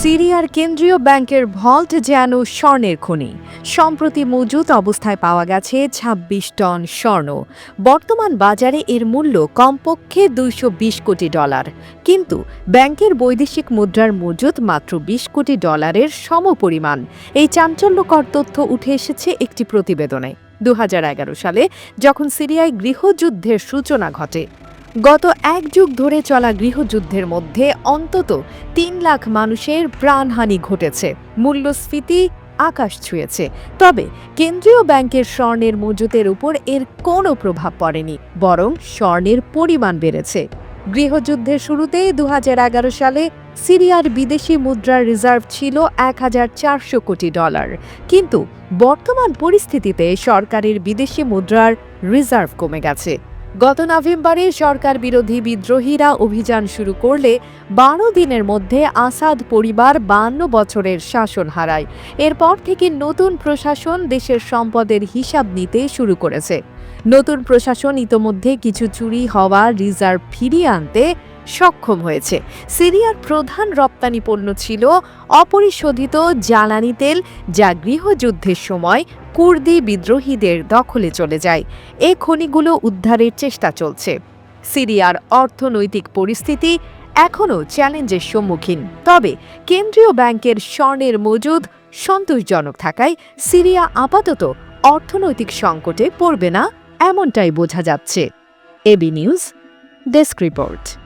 সিরিয়ার কেন্দ্রীয় ব্যাংকের ভল্ট যেন স্বর্ণের খনি। সম্প্রতি মজুত অবস্থায় পাওয়া গেছে ২৬ টন স্বর্ণ। বর্তমান বাজারে এর মূল্য কমপক্ষে দুইশ বিশ কোটি ডলার। কিন্তু ব্যাংকের বৈদেশিক মুদ্রার মজুত মাত্র ২০ কোটি ডলারের সমপরিমাণ। এই চাঞ্চল্যকর তথ্য উঠে এসেছে একটি প্রতিবেদনে। দু হাজার এগারো সালে যখন সিরিয়ায় গৃহযুদ্ধের সূচনা ঘটে গত এক যুগ ধরে চলা গৃহযুদ্ধের মধ্যে অন্তত তিন লাখ মানুষের প্রাণহানি ঘটেছে। মূল্যস্ফীতি আকাশ ছুঁয়েছে। তবে কেন্দ্রীয় ব্যাংকের স্বর্ণের মজুতের উপর এর কোনো প্রভাব পড়েনি, বরং স্বর্ণের পরিমাণ বেড়েছে। গৃহযুদ্ধের শুরুতে দু সালে সিরিয়ার বিদেশি মুদ্রার রিজার্ভ ছিল এক হাজার চারশো কোটি ডলার। কিন্তু বর্তমান পরিস্থিতিতে সরকারের বিদেশি মুদ্রার রিজার্ভ কমে গেছে। গত নভেম্বরে সরকার বিরোধী বিদ্রোহীরা অভিযান শুরু করলে বারো দিনের মধ্যে আসাদ পরিবার বান্ন বছরের শাসন হারায়। এরপর থেকে নতুন প্রশাসন দেশের সম্পদের হিসাব নিতে শুরু করেছে। নতুন প্রশাসন ইতোমধ্যে কিছু চুরি হওয়া, রিজার্ভ ফিরিয়ে আনতে সক্ষম হয়েছে। সিরিয়ার প্রধান রপ্তানি পণ্য ছিল অপরিশোধিত জ্বালানি তেল, যা গৃহযুদ্ধের সময় কুর্দি বিদ্রোহীদের দখলে চলে যায়। এ খনিগুলো উদ্ধারের চেষ্টা চলছে। সিরিয়ার অর্থনৈতিক পরিস্থিতি এখনও চ্যালেঞ্জের সম্মুখীন। তবে কেন্দ্রীয় ব্যাংকের স্বর্ণের মজুদ সন্তোষজনক থাকায় সিরিয়া আপাতত অর্থনৈতিক সংকটে পড়বে না, এমনটাই বোঝা যাচ্ছে। AB news, desk report.